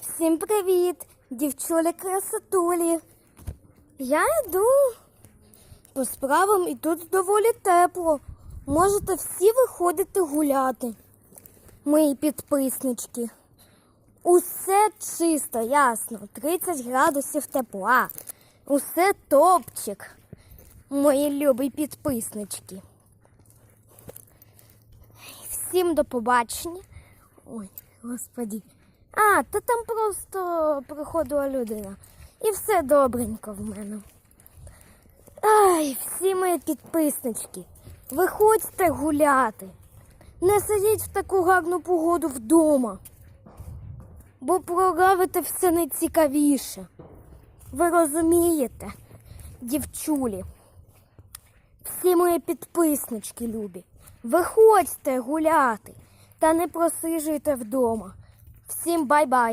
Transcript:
Всім привіт, дівчулі красотулі. Я йду по справам і тут доволі тепло. Можете всі виходити гуляти. Мої підписнички. Усе чисто, ясно. 30 градусів тепла. Усе топчик. Мої любі підписнички. Всім до побачення. Ой, господі. А, та там просто приходила людина. І все добренько в мене. Ай, всі мої підписнички. Виходьте гуляти. Не сидіть в таку гарну погоду вдома. Бо прогавите все найцікавіше. Ви розумієте, дівчулі. Всі мої підписнички любі. Виходьте гуляти та не просижуйте вдома. Всім бай-бай.